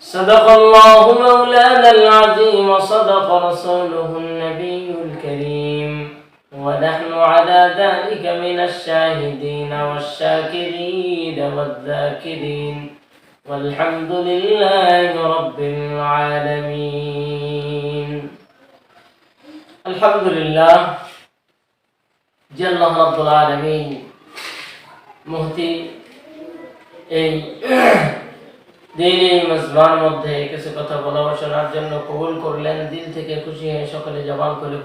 صدق الله مولانا العظيم وصدق رسوله النبي الكريم ونحن على ذلك من الشاهدين والشاكرين والذاكرين والحمد لله رب العالمين الحمد لله جل رب العالمين মুহতি এই কবুল করলেন, দিল থেকে সকলে জবান করে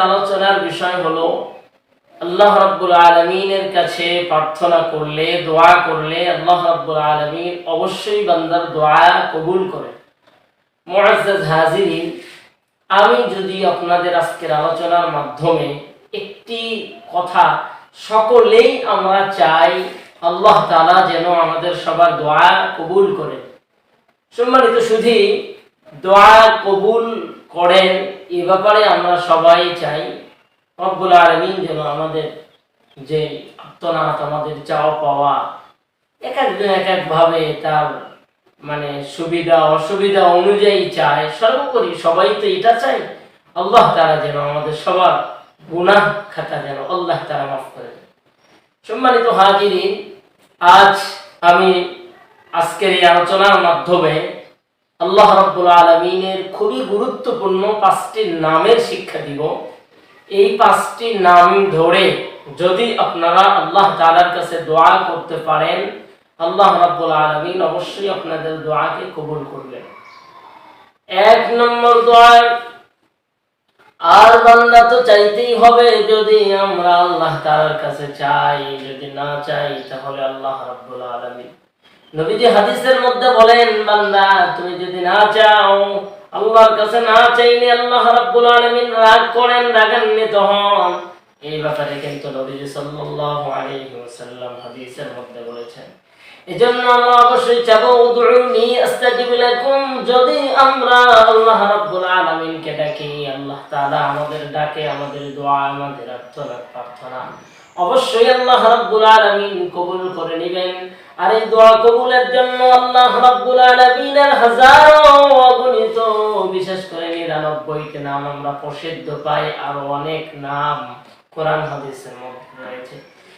আলোচনার বিষয় হলো, আল্লাহ রাব্বুল আলামিনের কাছে প্রার্থনা করলে, দোয়া করলে আল্লাহ রাব্বুল আলামিন অবশ্যই বান্দার দোয়া কবুল করে মুআজ্জাজ হাজিরিন, আমি যদি আপনাদের আজকের আলোচনার মাধ্যমে একটি কথা সকলেই আমরা চাই, আল্লাহ তাআলা যেন আমাদের সবার দোয়া কবুল করে। সম্মানিত শুধু দোয়া কবুল করেন, এ ব্যাপারে আমরা সবাই চাই, রব্বুল আলমিন যেন আমাদের যে আত্মনাথ আমাদের চাওয়া পাওয়া, এক একজন এক একভাবে তার মানে সুবিধা, অসুবিধা অনুযায়ী চায়, সর্বোপরি সবাই তো এটা চাই আল্লাহ তারা যেন আমাদের সবার গুনাহ খাতা যেন আল্লাহ তারা মাফ করে সম্মানিত হাজিরিন, আজ আমি আজকের এই আলোচনার মাধ্যমে আল্লাহ রাব্বুল আলমিনের খুবই গুরুত্বপূর্ণ পাঁচটি নামের শিক্ষা দিব। এই পাঁচটি নাম ধরে যদি আপনারা আল্লাহ তালার কাছে দোয়া করতে পারেন আল্লাহ রাব্বুল আলামিন অবশ্যই আপনাদের দোয়াকে কবুল করবেন। এক নম্বর দোয়া, আর বান্দা তো চাইতেই হবে যদি আমরা আল্লাহ তাআলার কাছে চাই, যদি না চাই তাহলে আল্লাহ রাব্বুল আলামিন। নবীজি হাদিসের মধ্যে বলেন, বান্দা, তুমি যদি না চাও, আল্লাহর কাছে না চাইলে আল্লাহ রাব্বুল আলামিন রাগ করেন, রাগান্বিত হন। এই ব্যাপারে কিন্তু নবীজি সাল্লাল্লাহু আলাইহি ওয়াসাল্লাম হাদিসের মধ্যে বলেছেন এজন্য আমরা অবশ্যই চাবো আস্তাজিব লাকুম, যদি আমরা আল্লাহ রাব্বুল আলামিনকে ডাকি, আল্লাহ তাআলা আমাদের ডাকে, আমাদের দোয়া, আমাদের আর্তনাদ প্রার্থনা। অবশ্যই আল্লাহ রাব্বুল আলামিন কবুল করে নেবেন। আর এই দোয়া কবুলের জন্য আল্লাহ রাব্বুল আলামিনের হাজারো অগণিত, বিশেষ করে নাম আমরা প্রসিদ্ধ পাই, আর অনেক নাম কোরআন হাদিসের মধ্যে রয়েছে মুআজ্জাল হাজিরিন তার মধ্যে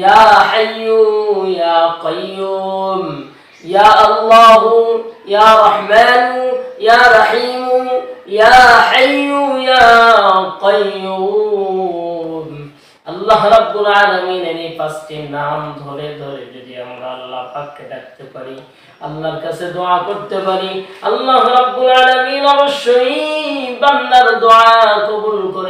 ইয়া হাইয়ু ইয়া কাইয়ুম ইয়া আল্লাহ ইয়া রহমান ইয়া রহিম ইয়া হাইয়ু ইয়া কাইয়ুম আল্লাহ রাব্বুল আলামিনের এই পাঁচটি নাম ধরে ধরে যদি আমরা আল্লাহ পাককে ডাকতে পারি, আল্লাহর কাছে দোয়া করতে পারি, আল্লাহ রাব্বুল আলামিন অবশ্যই বান্দার দোয়া কবুল করে নেবেন এই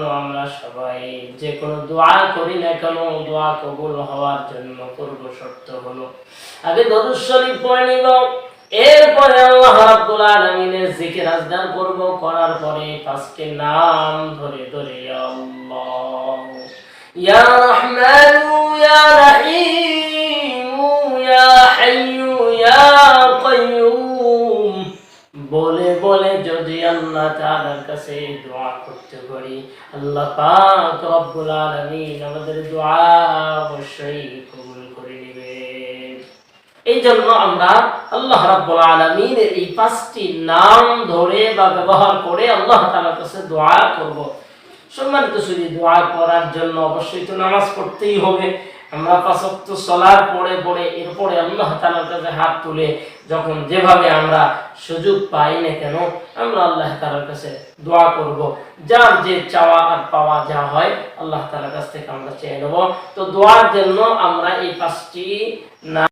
জন্য আমরা সবাই। যে কোনো দোয়া করি না কেন, দোয়া কবুল হওয়ার জন্য পূর্ব শর্ত হলো। আগে দরুদ পড়ে নিব। এরপরে আল্লাহ রাব্বুল আলামিনের করব। করার পরে পাঁচটি নাম ধরে ধরে, আল্লাহ ইয়া ইয়া ইয়া কাইয়ুম বলে, যদি আল্লাহ কাছে দোয়া করতে পারি, আল্লাহ আমাদের দোয়া অবশ্যই কবুল করে এই জন্য আমরা আল্লাহ রাব্বুল এই পাঁচটি নাম ধরে বা ব্যবহার করে আল্লাহ তাআলার কাছে দোয়া করব। সম্মানিত শুধু দোয়া করার জন্য অবশ্যই তো নামাজ পড়তেই হবে। আমরা পাঁচত্ব চলার পরে পরে এরপরে আল্লাহ তালার কাছে হাত তুলে যখন যেভাবে আমরা সুযোগ পাই না কেন, আমরা আল্লাহ তালার কাছে দোয়া করব। যার যে চাওয়া আর পাওয়া যা হয়, আল্লাহ তালার কাছ থেকে আমরা চেয়ে নেব। তো দোয়ার জন্য আমরা এই পাঁচটি না